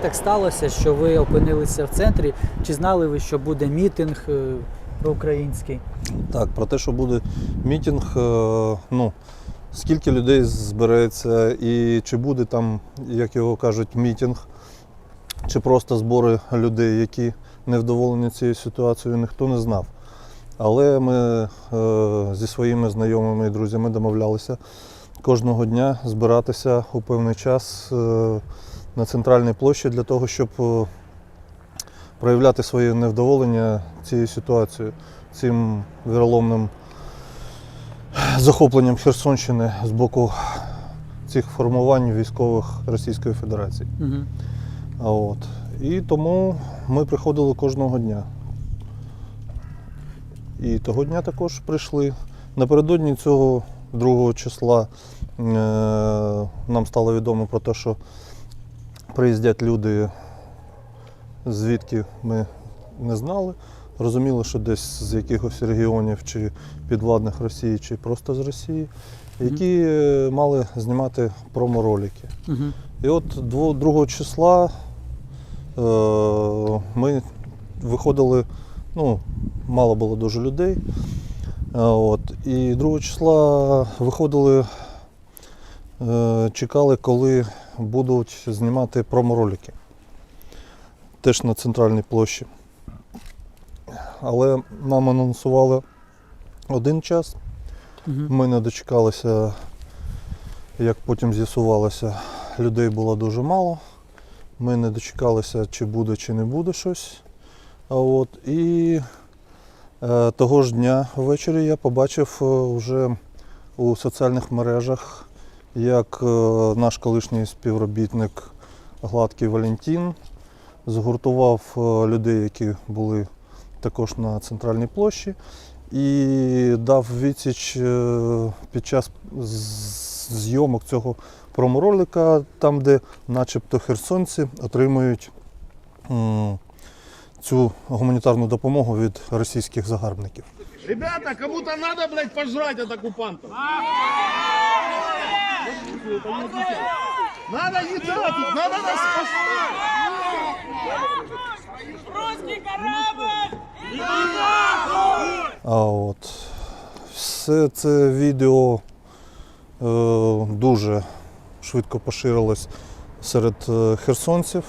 Так сталося, що ви опинилися в центрі? Чи знали ви, що буде мітинг е, проукраїнський? Так, про те, що буде мітинг, е, ну, скільки людей збереться, і чи буде там, як його кажуть, мітинг, чи просто збори людей, які невдоволені цією ситуацією, ніхто не знав. Але ми е, зі своїми знайомими і друзями домовлялися кожного дня збиратися у певний час на центральній площі для того, щоб е, проявляти своє невдоволення цією ситуацією, цим віроломним захопленням Херсонщини з боку цих формувань військових Російської Федерації. Угу. А от. І тому ми приходили кожного дня. І того дня також прийшли. Напередодні цього 2 числа е, нам стало відомо про те, що приїздять люди, звідки ми не знали. Розуміли, що десь з якихось регіонів чи підвладних Росії, чи просто з Росії, які е, мали знімати промо-ролики. Угу. І от 2 числа е, ми виходили, ну, мало було дуже людей. Е, От, і 2 числа виходили, е, чекали, коли будуть знімати промо-ролики. Теж на центральній площі. Але нам анонсували один час. Угу. Ми не дочекалися, як потім з'ясувалося, людей було дуже мало. Ми не дочекалися, чи буде, чи не буде щось. А от, і е, того ж дня ввечері я побачив е, вже у соціальних мережах, як е, наш колишній співробітник Гладкий Валентін згуртував е, людей, які були також на центральній площі, і дав відсіч е, під час зйомок цього проморолика, там, де начебто херсонці отримують цю гуманітарну допомогу від російських загарбників. Ребята, кому-то надо, блядь, пожрать от оккупантов. Надо еда тут, надо нас спасать. Русский корабль! А от все це відео е, дуже швидко поширилось серед е, херсонців.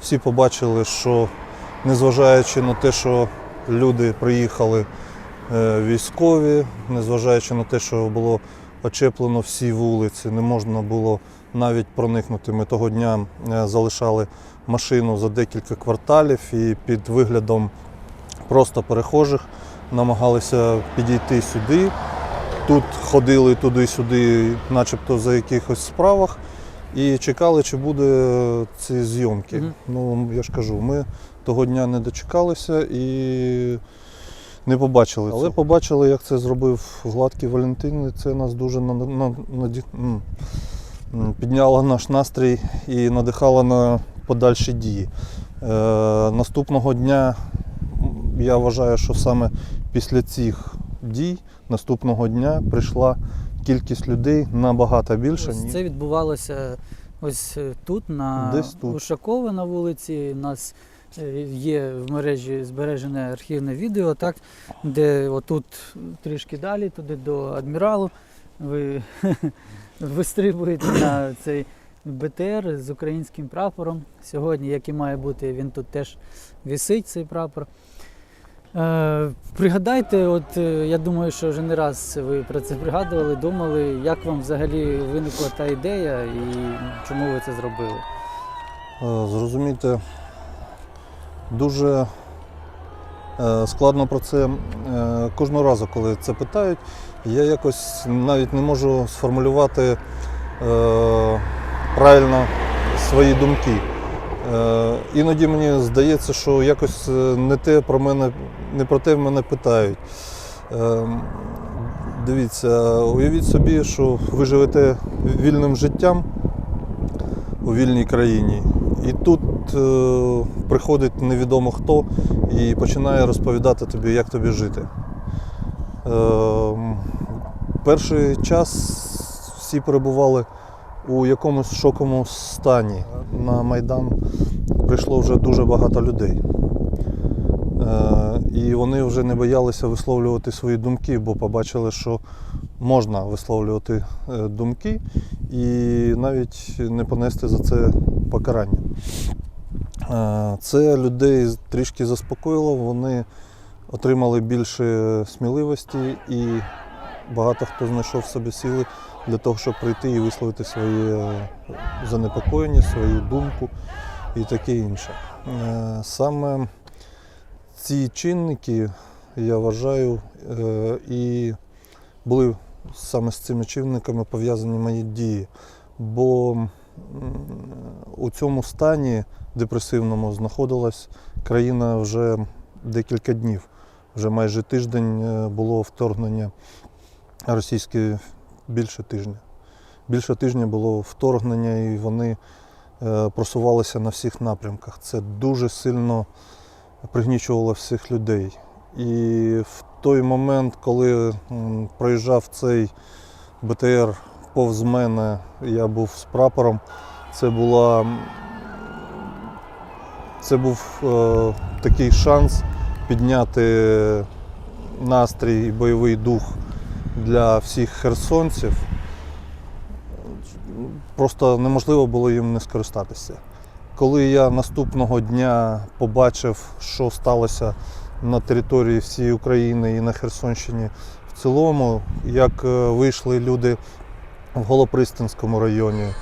Всі побачили, що незважаючи на те, що люди приїхали е, військові, незважаючи на те, що було очеплено всі вулиці, не можна було навіть проникнути. Ми того дня е, залишали машину за декілька кварталів і під виглядом просто перехожих намагалися підійти сюди. Тут ходили туди-сюди, начебто за якихось справах, і чекали, чи буде ці зйомки. Мгм. Ну, я ж кажу, ми того дня не дочекалися і не побачили. Але побачили, як це зробив гладкий Валентин, і це нас дуже на, на, наді- підняло наш настрій і надихало на подальші дії. Е, наступного дня я вважаю, що саме після цих дій наступного дня прийшла кількість людей набагато більше, Ось це відбувалося ось е, тут, на Десь тут. Ушакова на вулиці. У нас є в мережі збережене архівне відео, так, де отут трішки далі, туди до адміралу, ви вистрибуєте на цей БТР з українським прапором. Сьогодні, як і має бути, він тут теж висить, цей прапор. Е, пригадайте, от е, я думаю, що вже не раз ви про це пригадували, думали, як вам взагалі виникла та ідея і чому ви це зробили? Е, Зрозуміти, дуже е, складно про це е, кожного разу, коли це питають. Я якось навіть не можу сформулювати е, правильно свої думки. Іноді мені здається, що якось не те про мене, не про те мене питають. Дивіться, уявіть собі, що ви живете вільним життям у вільній країні. І тут приходить невідомо хто і починає розповідати тобі, як тобі жити. Е, перший час всі перебували у якомусь шоковому стані. На Майдан прийшло вже дуже багато людей. Е, І вони вже не боялися висловлювати свої думки, бо побачили, що можна висловлювати е, думки і навіть не понести за це покарання. Е, Це людей трішки заспокоїло, вони отримали більше сміливості і багато хто знайшов в собі сили для того, щоб прийти і висловити своє занепокоєння, свою думку і таке інше. Е, Саме ці чинники, я вважаю, е, і були саме з цими чинниками пов'язані мої дії. Бо у цьому стані депресивному знаходилась країна вже декілька днів. Вже майже тиждень е, було вторгнення російське більше тижня. Більше тижня було вторгнення, і вони е, просувалися на всіх напрямках. Це дуже сильно пригнічувало всіх людей. І в той момент, коли проїжджав цей БТР повз мене, я був з прапором, це була це був е, такий шанс підняти настрій і бойовий дух для всіх херсонців. Просто неможливо було їм не скористатися. Коли я наступного дня побачив, що сталося на території всієї України і на Херсонщині в цілому, як е, вийшли люди в Голопристинському районі,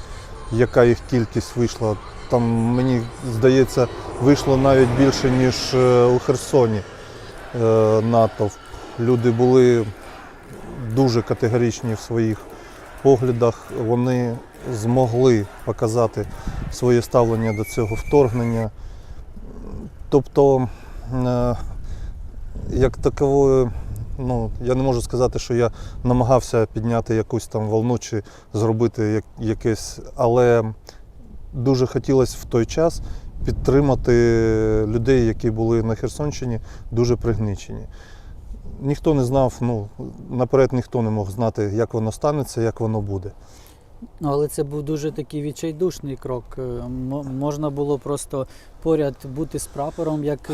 яка їх кількість вийшла, там мені здається, вийшло навіть більше, ніж е, у Херсоні е, натовп. Люди були дуже категоричні в своїх поглядах. Вони змогли показати своє ставлення до цього вторгнення. Тобто, е, як такової, ну, я не можу сказати, що я намагався підняти якусь там волну чи зробити як, якесь, але дуже хотілося в той час підтримати людей, які були на Херсонщині, дуже пригнічені. Ніхто не знав, ну, наперед ніхто не мог знати, як воно станеться, як воно буде. Ну, але це був дуже такий відчайдушний крок. Е, Можна було просто поряд бути з прапором, як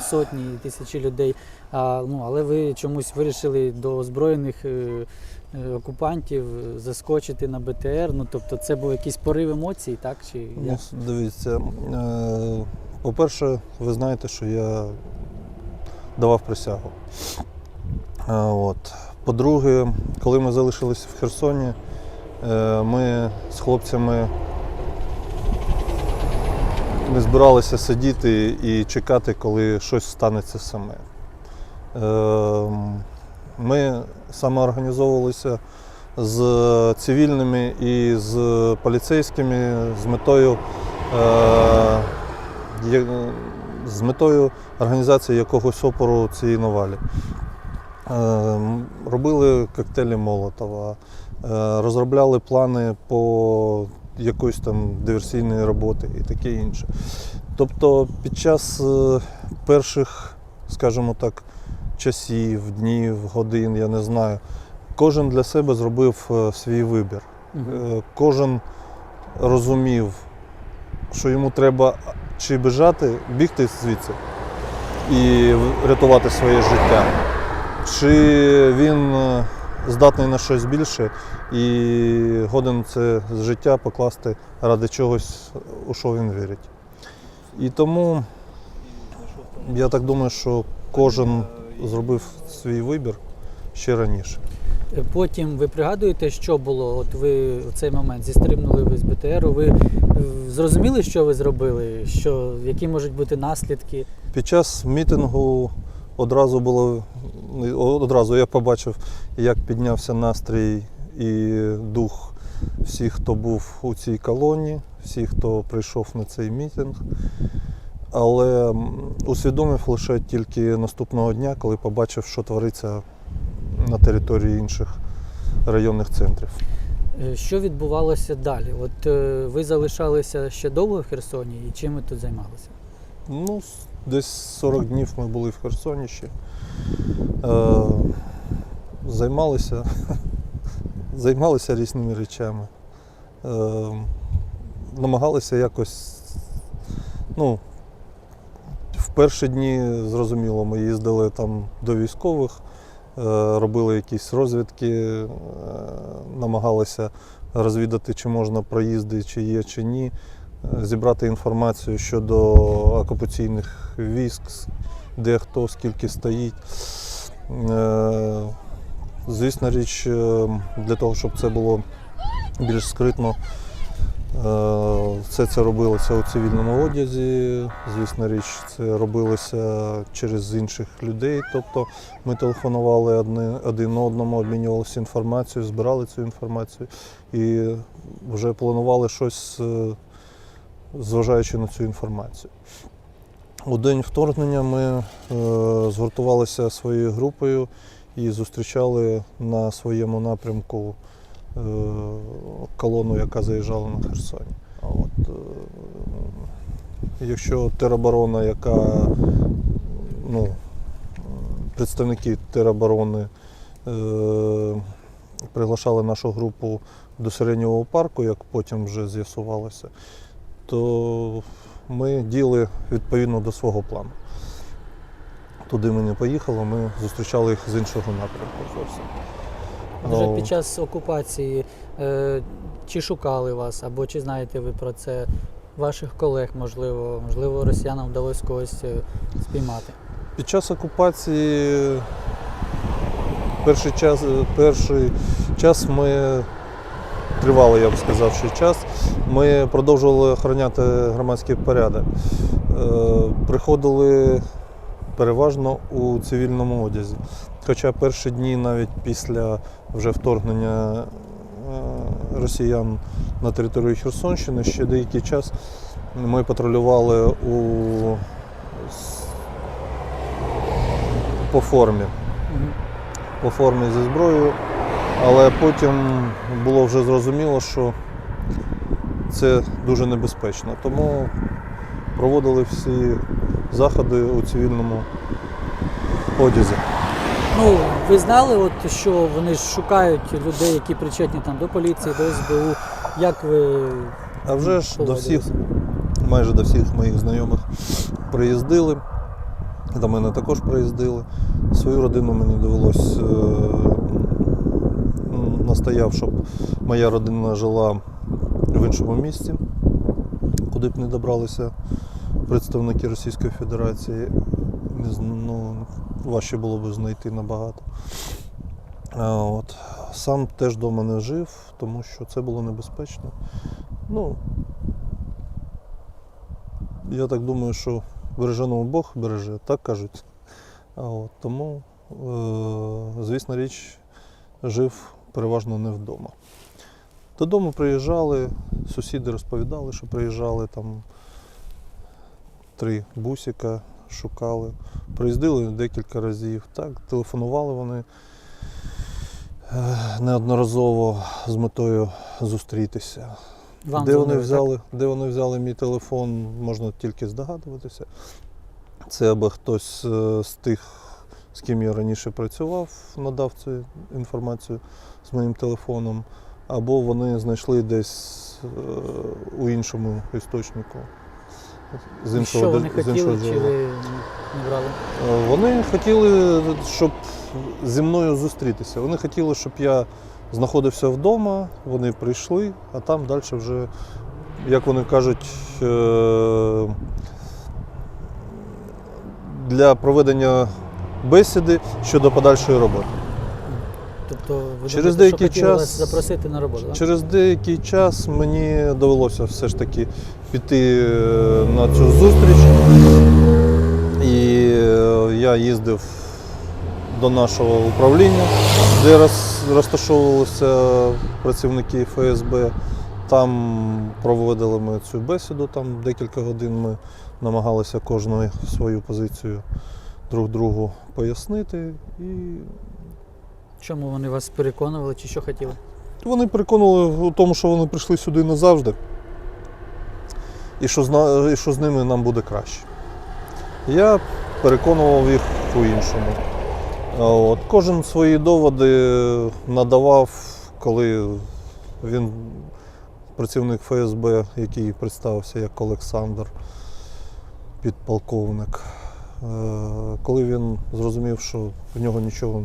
сотні і тисячі людей. А, ну, але ви чомусь вирішили до озброєних е, е, окупантів заскочити на БТР. Ну, тобто це був якийсь порив емоцій, так? Чи Ну, дивіться, по-перше, ви знаєте, що я давав присягу. От. По-друге, коли ми залишилися в Херсоні, ми з хлопцями не збиралися сидіти і чекати, коли щось станеться саме. Е, Ми самоорганізовувалися з цивільними і з поліцейськими з метою, е, з метою організації якогось опору цій навалі. Е, Робили коктейлі Молотова, е, розробляли плани по якоїсь там диверсійної роботи і таке інше. Тобто під час е, перших, скажімо так, часів, днів, годин, я не знаю, кожен для себе зробив е, свій вибір. Е, Кожен розумів, що йому треба чи біжати, бігти звідси і рятувати своє життя, чи він е, здатний на щось більше і годен це життя покласти ради чогось, у що він вірить. І тому я так думаю, що кожен зробив свій вибір ще раніше. Потім ви пригадуєте, що було? От ви в цей момент зістрибнули ви з БТРу. Ви е, зрозуміли, що ви зробили? Що, які можуть бути наслідки? Під час мітингу одразу було одразу я побачив, як піднявся настрій і дух всіх, хто був у цій колоні, всіх, хто прийшов на цей мітинг. Але усвідомив лише тільки наступного дня, коли побачив, що твориться на території інших районних центрів. Е, Що відбувалося далі? От е, ви залишалися ще довго в Херсоні і чим ви тут займалися? Ну, десь 40 днів ми були в Херсоні ще. Е, займалися, займалися різними речами. е, намагалися якось. Ну, в перші дні, зрозуміло, ми їздили там до військових, е, робили якісь розвідки, намагалися розвідати, чи можна проїзди, чи є, чи ні, зібрати інформацію щодо окупаційних військ, де хто, скільки стоїть. Е, Звісно річ, е, для того, щоб це було більш скритно, е, все це робилося у цивільному одязі. Звісно річ, це робилося через інших людей. Тобто ми телефонували один одному, обмінювалися інформацією, збирали цю інформацію і вже планували щось, зважаючи на цю інформацію. У день вторгнення ми е, згуртувалися своєю групою і зустрічали на своєму напрямку е, колону, яка заїжджала на Херсоні. От, е, якщо тероборона, яка ну, представники тероборони е, приглашали нашу групу до Сиренєвого парку, як потім вже з'ясувалося, то ми діяли відповідно до свого плану. Туди ми не поїхали, ми зустрічали їх з іншого напрямку зовсім. Вже Ну, під час окупації е, чи шукали вас, або чи знаєте ви про це ваших колег, можливо, можливо, росіянам вдалося когось е, спіймати. Під час окупації перший час, перший час ми тривалий, я б сказав, ще час. Ми продовжували охороняти громадський порядок. Е, Приходили переважно у цивільному одязі. Хоча перші дні, навіть після вже вторгнення е, росіян на територію Херсонщини, ще деякий час ми патрулювали у по формі. По формі зі зброєю, але потім було вже зрозуміло, що це дуже небезпечно. Тому проводили всі заходи у цивільному одязі. Ну, ви знали, от, що вони ж шукають людей, які причетні там, до поліції, до СБУ. Як ви А вже ж до всіх, майже до всіх моїх знайомих приїздили. До мене також приїздили. Свою родину мені довелось е, настояв, щоб моя родина жила в іншому місці, куди б не добралися представники Російської Федерації. Ну, важче було б знайти набагато. А, От. Сам теж вдома не жив, тому що це було небезпечно. Ну, я так думаю, що береженого Бог береже, так кажуть. А от, тому, е, звісно річ, жив переважно не вдома. Додому приїжджали, сусіди розповідали, що приїжджали там три бусика, шукали. Приїздили декілька разів. Так, телефонували вони е, неодноразово з метою зустрітися. вам де вони взяли, де вони взяли мій телефон, можна тільки здогадуватися. Це або хтось е, з тих, з ким я раніше працював, надав цю інформацію з моїм телефоном, або вони знайшли десь е, у іншому істочнику. З іншого, Що вони з іншого хотіли, чи джерела. ви не брали? Е, Вони хотіли, щоб зі мною зустрітися. Вони хотіли, щоб я знаходився вдома, вони прийшли, а там далі вже, як вони кажуть, е, для проведення бесіди щодо подальшої роботи. Тобто ви Через думаєте, деякий що час- запросити на роботу? так? Через деякий час мені довелося все ж таки піти е, на цю зустріч. І е, я їздив до нашого управління, де розташовувалися працівники ФСБ. Там проводили ми цю бесіду, там декілька годин ми намагалися кожну свою позицію друг другу пояснити. І Чому вони вас переконували, чи що хотіли? Вони переконували у тому, що вони прийшли сюди назавжди, і що, зна- і що з ними нам буде краще. Я переконував їх у іншому. А От, кожен свої доводи надавав, коли він працівник ФСБ, який представився як Олександр, підполковник. Е, Коли він зрозумів, що в нього нічого,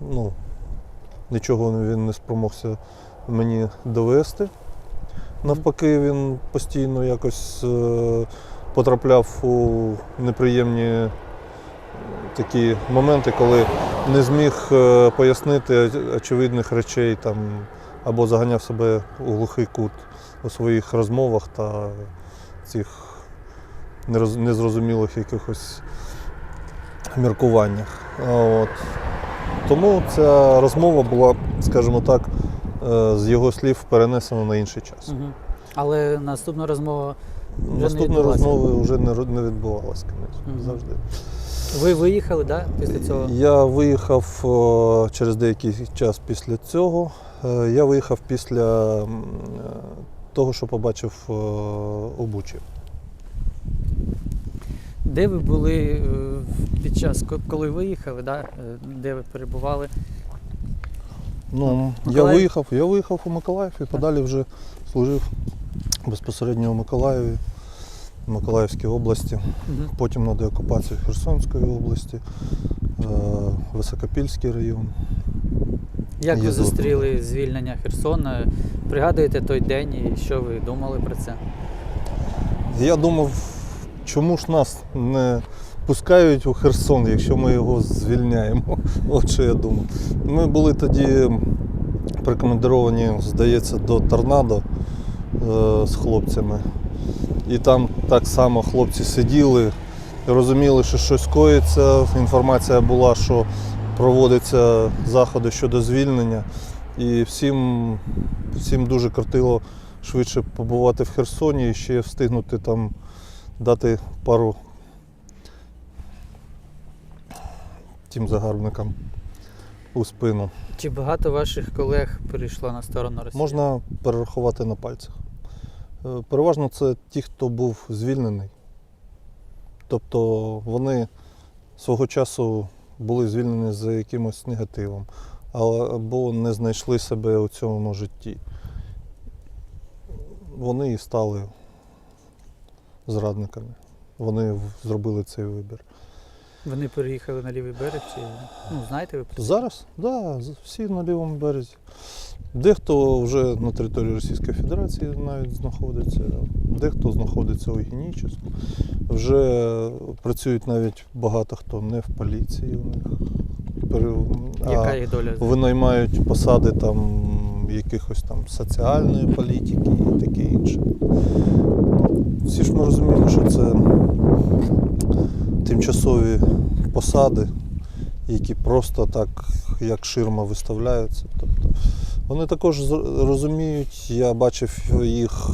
ну, нічого він не спромогся мені довести. Навпаки, він постійно якось е, потрапляв у неприємні такі моменти, коли не зміг е, пояснити очевидних речей там, або заганяв себе у глухий кут у своїх розмовах та цих незрозумілих якихось міркуваннях. От. Тому ця розмова була, скажімо так, е, з його слів перенесена на інший час. Мгм. Але наступна розмова не Наступної відбулася. розмови вже не, не відбувалося Мгм. завжди. ви виїхали, да, після цього? Я виїхав е, через деякий час після цього. Е, Я виїхав після е, того, що побачив е, у Бучі. Де ви були е, під час, ко- коли виїхали, да? е, де ви перебували? Ну, я виїхав, я виїхав у Миколаїв і подалі вже служив безпосередньо у Миколаєві, в Миколаївській області, Мгм. потім на деокупацію Херсонської області, е, Високопільський район. Як ви зустріли звільнення Херсона? Пригадуєте той день і що ви думали про це? Я думав, чому ж нас не пускають у Херсон, якщо ми його звільняємо. От що я думав. Ми були тоді прикомандировані, здається, до Торнадо е, з хлопцями. І там так само хлопці сиділи, розуміли, що щось коїться. Інформація була, що проводяться заходи щодо звільнення. І всім, всім дуже кортило швидше побувати в Херсоні і ще встигнути там дати пару тим загарбникам у спину. Чи багато ваших колег перейшло на сторону Росії? Можна перерахувати на пальцях. Е, Переважно це ті, хто був звільнений. Тобто вони свого часу були звільнені за якимось негативом, або не знайшли себе у цьому житті. Вони і стали зрадниками. Вони зробили цей вибір. Вони переїхали на лівий берег? Чи... Ну, знаєте ви про це? Зараз, так, да, всі на лівому березі. Дехто вже на території Російської Федерації навіть знаходиться, дехто знаходиться у Геніческу. Вже працюють навіть багато хто не в поліції у них. Яка їх доля? винаймають посади там якихось там соціальної політики і таке інше. Всі ж ми розуміємо, що це тимчасові посади, які просто так, як ширма, виставляються. Тобто вони також розуміють, я бачив їх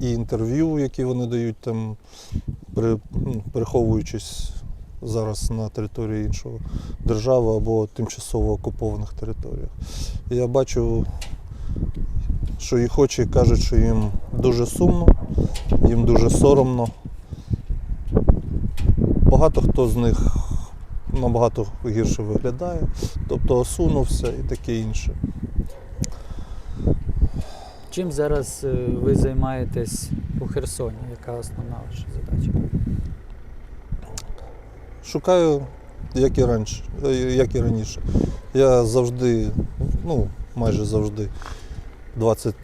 і інтерв'ю, які вони дають там, ну, переховуючись зараз на території іншого держави або тимчасово окупованих територіях. Я бачу, що їх очі кажуть, що їм дуже сумно, їм дуже соромно. Багато хто з них набагато гірше виглядає, тобто осунувся і таке інше. Чим зараз е, ви займаєтесь у Херсоні? Яка основна ваша задача? Шукаю, як і раніше, е, як і раніше. Я завжди, ну, майже завжди, 20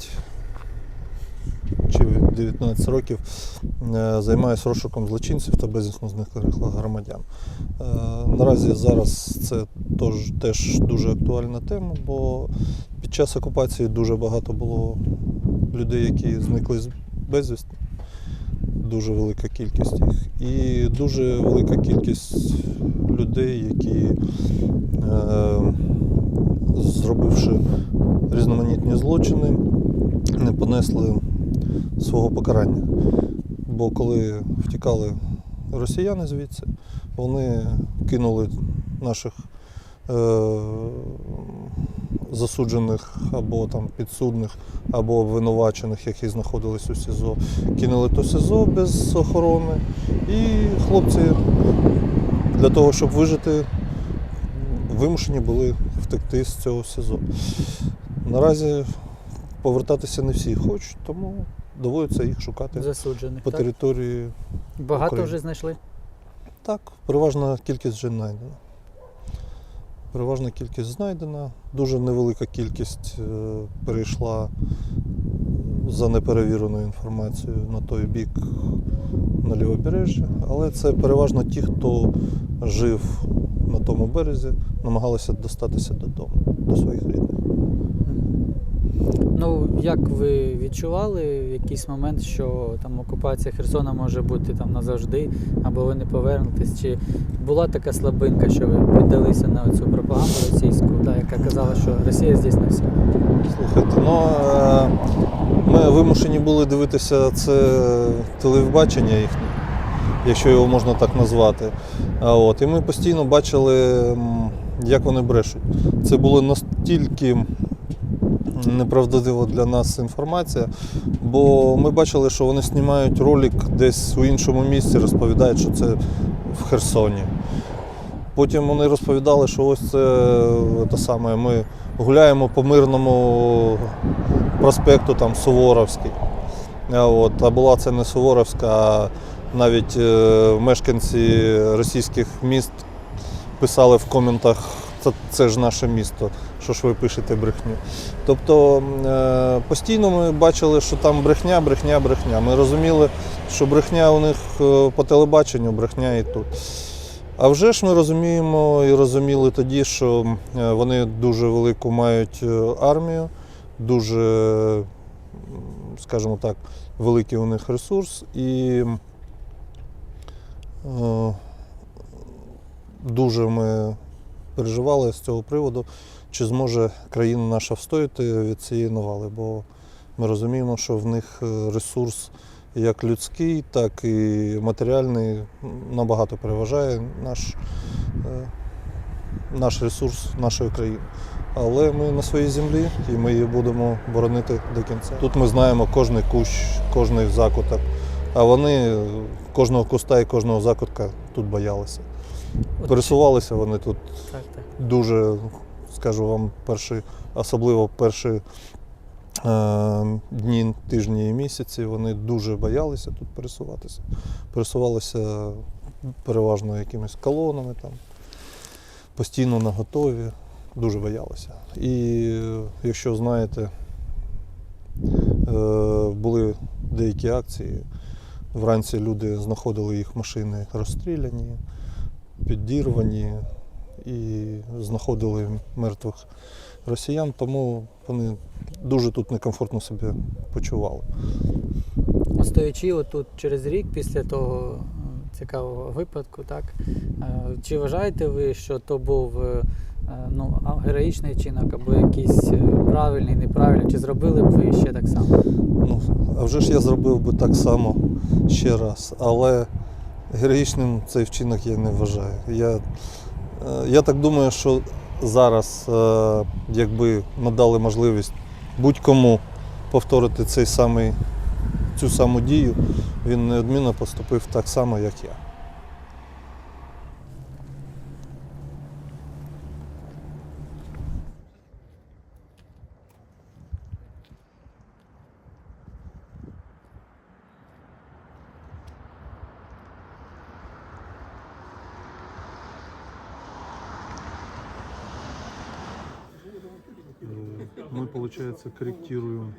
чи 19 років е, займаюся розшуком злочинців та безвісно зниклих громадян. Е, Наразі зараз це теж дуже актуальна тема, бо під час окупації дуже багато було людей, які зникли безвісти. Дуже велика кількість їх. І дуже велика кількість людей, які, е, зробивши різноманітні злочини, не понесли свого покарання. Бо коли втікали росіяни звідси, вони кинули наших е, засуджених або там підсудних, або обвинувачених, які знаходились у СІЗО, кинули то СІЗО без охорони. І хлопці для того, щоб вижити, вимушені були втекти з цього СІЗО. Наразі повертатися не всі хочуть, тому доводиться їх шукати Засуджених. по Так? території. Багато України. вже знайшли. Так, переважна кількість вже знайдена. Переважна кількість знайдена. Дуже невелика кількість е, перейшла за неперевіреною інформацією на той бік на лівобережжя. Але це переважно ті, хто жив на тому березі, намагалися достатися додому, до своїх рідних. Ну, як ви відчували в якийсь момент, що там окупація Херсона може бути там назавжди, або ви не повернетесь? Чи була така слабинка, що ви піддалися на цю пропаганду російську, та, яка казала, що Росія здесь на всі? Слухайте, ну е, ми вимушені були дивитися це телебачення їхнє, якщо його можна так назвати. От, і ми постійно бачили, як вони брешуть. Це було настільки неправдива для нас інформація, бо ми бачили, що вони знімають ролик десь у іншому місці, розповідають, що це в Херсоні. Потім вони розповідали, що ось це те саме, ми гуляємо по мирному проспекту там Суворовський. От, а була це не Суворовська, а навіть е, мешканці російських міст писали в коментах, це, це ж наше місто, що ж ви пишете брехню. Тобто е, постійно ми бачили, що там брехня, брехня, брехня. Ми розуміли, що брехня у них е, по телебаченню, брехня і тут. А вже ж ми розуміємо і розуміли тоді, що вони дуже велику мають армію, дуже, скажімо так, великий у них ресурс і дуже ми переживали з цього приводу, чи зможе країна наша встояти від цієї навали, бо ми розуміємо, що в них е, ресурс як людський, так і матеріальний набагато переважає наш, е, наш ресурс нашої країни. Але ми на своїй землі і ми її будемо боронити до кінця. Тут ми знаємо кожний кущ, кожний закуток, а вони кожного куста і кожного закутка тут боялися. Пересувалися вони тут Так, так. дуже, скажу вам, перші, особливо перші е, дні, тижні і місяці, вони дуже боялися тут пересуватися. Пересувалися переважно якимись колонами, там, постійно на готові, дуже боялися. І якщо знаєте, е, були деякі акції, вранці люди знаходили їх машини розстріляні, підірвані і знаходили мертвих росіян, тому вони дуже тут некомфортно себе почували. Стоячи отут через рік після того цікавого випадку, так е, чи вважаєте ви, що то був е, е, ну, героїчний чинок або якийсь правильний, неправильний? Чи зробили б ви ще так само? Ну, а вже ж я зробив би так само ще раз, але героїчним цей вчинок я не вважаю. Я, е, я так думаю, що зараз, якби якби надали можливість будь-кому повторити цей самий, цю саму дію, він неодмінно поступив так само, як я. Мы, получается, корректируем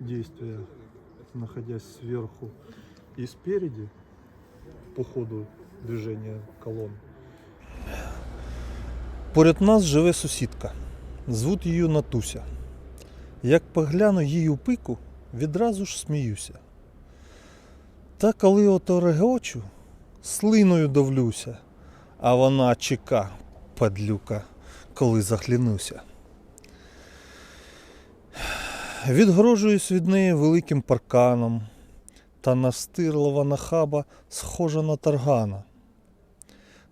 действия, находясь сверху и спереди по ходу движения колонн. Поряд нас живе сусідка. Звуть її Натуся. Як погляну їй у пику, відразу ж сміюся. Та коли ото регочу, слиною давлюся, а вона чека, падлюка, коли захлінуся. Відгрожуюсь від неї великим парканом, та настирлива нахаба схожа на таргана.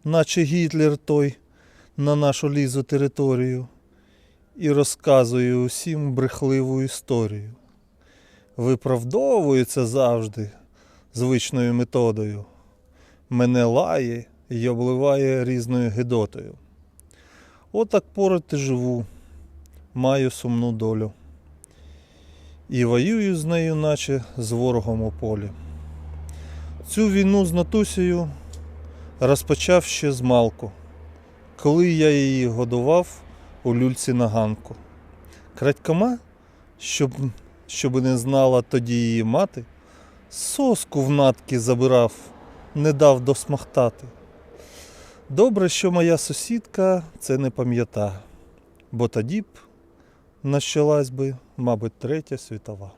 Наче Гітлер той на нашу лізу територію і розказує усім брехливу історію. Виправдовується завжди звичною методою. Мене лає і обливає різною гидотою. Отак поряд і живу, маю сумну долю. І воюю з нею, наче з ворогом у полі. Цю війну з Натусею розпочав ще з малку, коли я її годував у люльці на ганку. Крадькома, щоб, щоб не знала тоді її мати, соску в натки забирав, не дав досмахтати. Добре, що моя сусідка це не пам'ята, бо тоді б началась би, мабуть, третя світова.